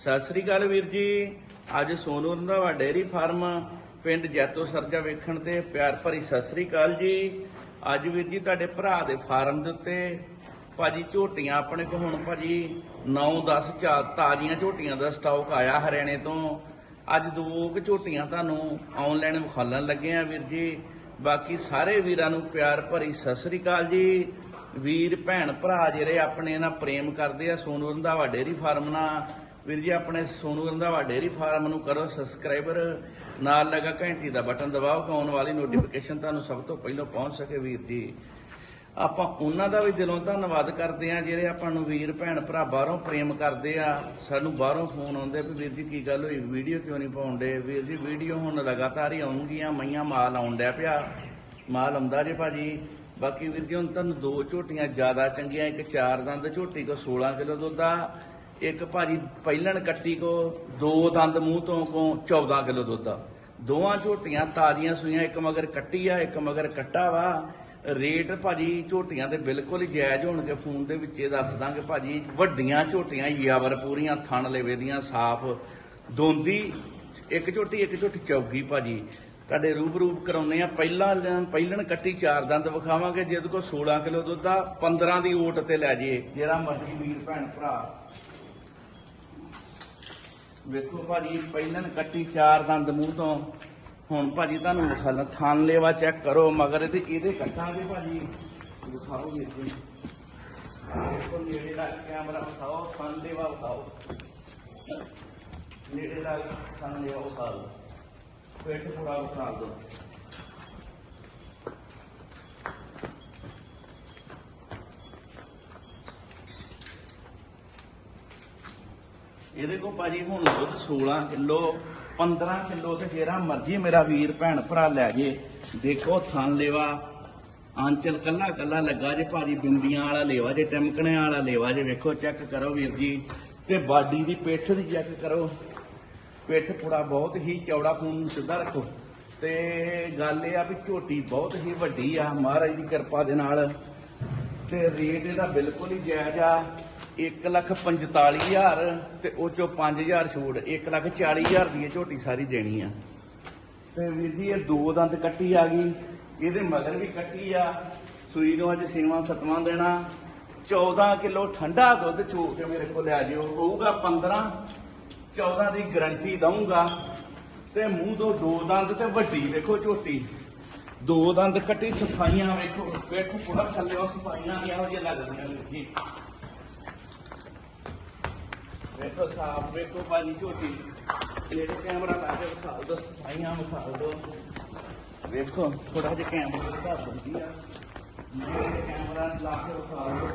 ਸਤਿ ਸ੍ਰੀ ਅਕਾਲ ਵੀਰ ਜੀ। ਅੱਜ Sonu Randhawa dairy farm ਪਿੰਡ ਜੈਤੋ ਸਰਜਾ ਵੇਖਣ ਤੇ ਪਿਆਰ ਭਰੀ ਸਤਿ ਸ੍ਰੀ ਅਕਾਲ ਜੀ। ਅੱਜ ਵੀਰ ਜੀ ਤੁਹਾਡੇ ਭਰਾ ਦੇ ਫਾਰਮ ਦੇ ਉੱਤੇ ਭਾਜੀ ਝੋਟੀਆਂ ਆਪਣੇ ਕੋਲ ਹੁਣ ਭਾਜੀ 9-10 ਚਾ ਤਾਜ਼ੀਆਂ ਝੋਟੀਆਂ ਦਾ ਸਟਾਕ ਆਇਆ ਹਰਿਆਣੇ ਤੋਂ। ਅੱਜ ਦੋ ਕੁ ਝੋਟੀਆਂ ਤੁਹਾਨੂੰ ਆਨਲਾਈਨ ਵਿਖਾਲਣ ਲੱਗੇ ਆ ਵੀਰ ਜੀ। ਬਾਕੀ ਸਾਰੇ ਵੀਰਾਂ ਨੂੰ ਪਿਆਰ ਭਰੀ ਸਤਿ ਸ੍ਰੀ ਅਕਾਲ ਜੀ। ਵੀਰ, ਭੈਣ, ਭਰਾ ਜਿਹੜੇ ਆਪਣੇ ਨਾਲ ਪ੍ਰੇਮ ਕਰਦੇ ਆ ਸੋਨੂ ਰੰਧਾਵਾ ਡੇਅਰੀ ਫਾਰਮ ਨਾਲ ਵੀਰ ਜੀ, ਆਪਣੇ ਸੋਨੂ ਰੰਧਾਵਾ ਡੇਅਰੀ ਫਾਰਮ ਨੂੰ ਕਰੋ ਸਬਸਕ੍ਰਾਈਬਰ। ਨਾਲ ਲਗਾ ਘੰਟੀ ਦਾ ਬਟਨ ਦਬਾਓ, ਕਿ ਆਉਣ ਵਾਲੀ ਨੋਟੀਫਿਕੇਸ਼ਨ ਤੁਹਾਨੂੰ ਸਭ ਤੋਂ ਪਹਿਲਾਂ ਪਹੁੰਚ ਸਕੇ ਵੀਰ ਜੀ। ਆਪਾਂ ਉਹਨਾਂ ਦਾ ਵੀ ਦਿਲੋਂ ਧੰਨਵਾਦ ਕਰਦੇ ਆ ਜਿਹੜੇ ਆਪਾਂ ਨੂੰ ਵੀਰ, ਭੈਣ, ਭਰਾ ਬਾਹਰੋਂ ਪ੍ਰੇਮ ਕਰਦੇ ਆ। ਸਾਨੂੰ ਬਾਹਰੋਂ ਫੋਨ ਆਉਂਦੇ ਵੀ ਵੀਰ ਜੀ, ਕੀ ਗੱਲ ਹੋਈ? ਵੀਡੀਓ ਕਿਉਂ ਨਹੀਂ ਪਾਉਂਦੇ ਵੀਰ ਜੀ, ਵੀਡੀਓ ਹੁਣ ਲਗਾਤਾਰ ਹੀ ਆਉਣਗੀਆਂ, ਮਈਆਂ ਮਾਲ ਆਉਣ ਡਿਆ ਪਿਆ। ਮਾਲ ਆਉਂਦਾ ਜੇ ਭਾਜੀ। ਬਾਕੀ ਵੀਰ ਜੀ, ਹੁਣ ਤੁਹਾਨੂੰ ਦੋ ਝੋਟੀਆਂ ਜ਼ਿਆਦਾ ਚੰਗੀਆਂ, ਇੱਕ ਚਾਰ ਦੰਦ, ਝੋਟੀ ਕੋ 16 ਕਿਲੋ ਦੁੱਧ ਆ। ਇੱਕ ਭਾਜੀ ਪਹਿਲਣ ਕੱਟੀ ਕੋ, ਦੋ ਦੰਦ ਮੂੰਹ ਤੋਂ ਕੋ 14 ਕਿਲੋ ਦੁੱਧ ਆ। ਦੋਵਾਂ ਝੋਟੀਆਂ ਤਾਜ਼ੀਆਂ ਸੂਈਆਂ, ਇੱਕ ਮਗਰ ਕੱਟੀ ਆ, ਇੱਕ ਮਗਰ ਕੱਟਾ ਵਾ। ਰੇਟ ਭਾਜੀ ਝੋਟੀਆਂ ਦੇ ਬਿਲਕੁਲ ਹੀ ਜਾਇਜ਼ ਹੋਣਗੇ, ਫੋਨ ਦੇ ਵਿੱਚ ਇਹ ਦੱਸ ਦਾਂਗੇ ਭਾਜੀ। ਵੱਡੀਆਂ ਝੋਟੀਆਂ, ਯਾਵਰ ਪੂਰੀਆਂ, ਥਣ ਲੇਵੇ ਦੀਆਂ, ਸਾਫ਼। ਦੋਂਦੀ, ਇੱਕ ਝੋਟੀ ਇੱਕ ਝੋਟੀ ਚੌਗੀ ਭਾਜੀ। ਤੁਹਾਡੇ ਰੂਪ ਰੂਪ ਕਰਾਉਨੇ ਆ, ਪਹਿਲਾਂ ਪਹਿਲਣ ਕੱਟੀ ਚਾਰ ਦੰਦ ਵਿਖਾਵਾਂਗੇ, ਜਿਹਦੇ ਕੋਲ 16 ਕਿਲੋ ਦੁੱਧ ਆ 15 ਦੀ ਓਟ ਤੇ ਲੈ ਜੇ ਜਿਹੜਾ ਮਰਜ਼ੀ ਵੀਰ, ਭੈਣ, ਭਰਾ। ਵੇਖੋ ਭਾਜੀ ਪਹਿਲਣ ਕੱਟੀ ਚਾਰ ਦੰਦ ਮੂੰਹ ਤੋਂ। ਹੁਣ ਭਾਜੀ ਤੁਹਾਨੂੰ ਵਿਖਾਣਾ ਥਾਨ ਲੇਵਾ ਚੈੱਕ ਕਰੋ, ਮਗਰ ਇਹਦੇ ਇਹਦੇ ਕੱਟਾਂਗੇ ਭਾਜੀ। ਵਿਖਾਓ ਵੀਰ ਜੀ। ਦੇਖੋ ਨੇੜੇ ਦਾ ਕੈਮਰਾ ਵਿਖਾਓ ਥਾਨ ਲੇਵਾ ਵਿਖਾਓ। ਨੇੜੇ ਦਾ ਥਾਨ ਲੇਵਾ ਵਿਖਾਓ ਪੇਟ ਪੂਰਾ ਵਿਖਾ ਦਿਓ। ਇਹਦੇ ਕੋ ਭਾਜੀ ਹੁਣ ਦੁੱਧ 16 ਕਿਲੋ 15 ਕਿਲੋ ਤੇ ਜਿਹੜਾ ਮਰਜ਼ੀ ਮੇਰਾ ਵੀਰ, ਭੈਣ ਭਰਾ ਲੈ ਜੇ। ਦੇਖੋ ਥਣ ਲੇਵਾ। ਆਂਚਲ ਕੱਲਾ ਕੱਲਾ ਲੱਗਾ ਜੇ ਭਾਜੀ, ਬਿੰਦੀਆਂ ਵਾਲਾ ਲੇਵਾ ਜੇ ਟਮਕਣੇ ਵਾਲਾ ਲੇਵਾ ਜੇ। ਵੇਖੋ, ਚੈੱਕ ਕਰੋ ਵੀਰ ਜੀ। ਤੇ ਬਾਡੀ ਦੀ ਪਿੱਠ ਦੀ ਚੈੱਕ ਕਰੋ। ਪਿੱਠ ਪੁੜਾ ਬਹੁਤ ਹੀ ਚੌੜਾ ਖੂਨ ਨੂੰ ਸਿੱਧਾ ਰੱਖੋ। ਤੇ ਗੱਲ ਇਹ ਆ ਵੀ ਝੋਟੀ ਬਹੁਤ ਹੀ ਵੱਡੀ ਆ। ਮਹਾਰਾਜ ਦੀ ਕਿਰਪਾ ਦੇ ਨਾਲ। ਤੇ ਰੇਟ ਇਹਦਾ ਬਿਲਕੁਲ ਹੀ ਜਾਇਜ਼ ਆ। 145000 ਤੇ ਉਹ ਚੋਂ 5000 ਛੂਟ 140000 ਦੀ ਇਹ ਝੋਟੀ ਸਾਰੀ ਦੇਣੀ ਆ। ਤੇ ਵੀਰ ਜੀ, ਇਹ ਦੋ ਦੰਦ ਕੱਟੀ ਆ ਗਈ, ਇਹਦੇ ਮਗਰ ਵੀ ਕੱਟੀ ਆ। ਸੂਈ ਨੂੰ ਅੱਜ ਛੇਵਾਂ ਸਤਵਾਂ ਦੇਣਾ। 14 ਕਿਲੋ ਠੰਡਾ ਦੁੱਧ ਚੋ ਕੇ ਮੇਰੇ ਕੋਲ ਲੈ ਜਿਓ, ਹੋਊਗਾ 15 14 ਦੀ ਗਰੰਟੀ ਦਊਂਗਾ। ਤੇ ਮੂੰਹ ਤੋਂ ਦੋ ਦੰਦ ਤੇ ਵੱਡੀ ਵੇਖੋ ਝੋਟੀ। ਦੋ ਦੰਦ ਕੱਟੀ, ਸਫਾਈਆਂ ਵੇਖੋ ਵੇਖੋ ਪੂਰਾ ਥੱਲੇ ਉਹ ਸਫਾਈਆਂ ਇਹੋ ਜਿਹੀਆਂ ਲੱਗਦੀਆਂ ਵੀਰ ਜੀ। ਵੇਖੋ ਸਾਫ਼ ਵੇਖੋ ਭਾਜੀ ਝੋਟੀ। ਜਿਹੜੇ ਕੈਮਰਾ ਲਾ ਕੇ ਵਿਖਾ ਦੋ ਸਫਾਈਆਂ ਵਿਖਾ ਦੋ ਵੇਖੋ ਥੋੜਾ ਜਿਹਾ ਕੈਮਰਾ ਦਿਖਾ ਦਿੰਦੀ ਆ। ਜਿਹੜੇ ਕੈਮਰਾ ਲਾ ਕੇ ਵਿਖਾ ਦੋ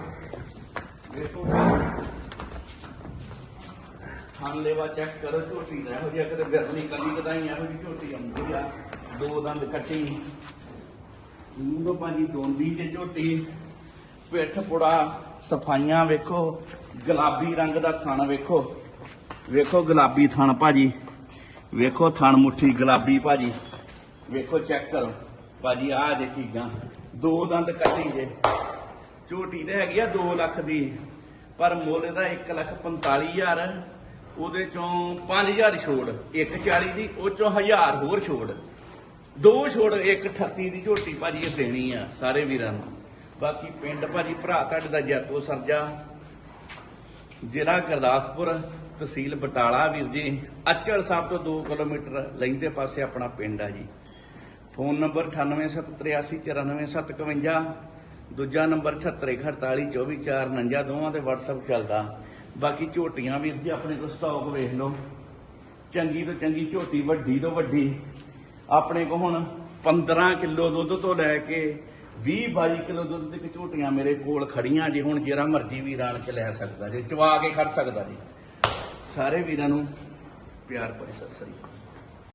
ਵੇਖੋ। ਖਾਨ ਲੈਵਾ ਚੈੱਕ ਕਰੋ ਝੋਟੀ ਦਾ। ਇਹੋ ਜਿਹਾ ਕਿਤੇ ਗਰਮੀ ਕਦੀ ਕਦਾਈ ਇਹੋ ਜਿਹੀ ਝੋਟੀ ਆਉਂਦੀ ਆ। ਦੋ ਦੰਦ ਕੱਟੀ। ਮੂੰਹ ਤੋਂ ਭਾਜੀ ਦੋਂਦੀ ਜੇ ਝੋਟੀ। ਪਿੱਠ ਪੁੜਾ। ਸਫਾਈਆਂ ਵੇਖੋ। ਗੁਲਾਬੀ ਰੰਗ ਦਾ ਥਣ ਵੇਖੋ। ਵੇਖੋ ਗੁਲਾਬੀ ਥਣ ਭਾਜੀ। ਵੇਖੋ ਥਣ ਮੁੱਠੀ ਗੁਲਾਬੀ ਭਾਜੀ। ਵੇਖੋ ਚੈੱਕ ਕਰੋ। ਭਾਜੀ, ਆਹ ਜੇ ਚੀਜ਼ਾਂ। ਦੋ ਦੰਦ ਕੱਟੀ ਜੇ। ਝੋਟੀ ਤੇ ਹੈਗੀ ਆ 2 ਲੱਖ ਦੀ। ਪਰ ਮੁੱਲ ਦਾ 1 ਲੱਖ 45000 ਉਹਦੇ ਚੋਂ 5000 ਛੋੜ। 140 ਦੀ, ਉਹ ਚੋਂ 1000 ਹੋਰ ਛੋੜ। ਦੋ ਛੋੜ 138 ਦੀ ਝੋਟੀ ਭਾਜੀ ਇਹ ਦੇਣੀ ਆ ਸਾਰੇ ਵੀਰਾਂ ਨੂੰ। ਬਾਕੀ ਪਿੰਡ ਭਾਜੀ ਭਰਾ ਤੁਹਾਡੇ ਦਾ ਜੈਤੋ ਸਰਜਾ। ਜ਼ਿਲ੍ਹਾ ਗੁਰਦਾਸਪੁਰ, ਤਹਿਸੀਲ ਬਟਾਲਾ ਵੀਰ ਜੀ। ਅਚਲ ਸਾਹਿਬ ਤੋਂ 2 ਕਿਲੋਮੀਟਰ ਲੈਂਦੇ ਪਾਸੇ ਆਪਣਾ ਪਿੰਡ ਆ ਜੀ। ਫੋਨ ਨੰਬਰ 9873849751 ਦੂਜਾ ਨੰਬਰ 7648244449 ਦੋਵਾਂ ਤੇ WhatsApp ਚੱਲਦਾ। ਬਾਕੀ ਝੋਟੀਆਂ ਵੀਰ ਜੀ, ਆਪਣੇ ਕੋਲ ਸਟਾਕ ਵੇਖ ਲਓ। ਚੰਗੀ ਤੋਂ ਚੰਗੀ ਝੋਟੀ ਵੱਡੀ ਤੋਂ ਵੱਡੀ। ਆਪਣੇ ਕੋਲ ਹੁਣ 15 ਕਿਲੋ ਦੁੱਧ ਤੋਂ ਲੈ ਕੇ 20 22 ਕਿਲੋ ਦੁੱਧ ਤੱਕ ਝੋਟੀਆਂ ਮੇਰੇ ਕੋਲ ਖੜੀਆਂ ਜੇ, ਹੁਣ ਜਿਹੜਾ ਮਰਜ਼ੀ ਵੀਰ ਆਣ ਕੇ ਲੈ ਸਕਦਾ ਜੇ, ਚਵਾ ਕੇ ਖੜ ਸਕਦਾ ਜੀ। ਸਾਰੇ ਵੀਰਾਂ ਨੂੰ ਪਿਆਰ ਭਰੀ ਸਤਿ ਸ੍ਰੀ ਅਕਾਲ।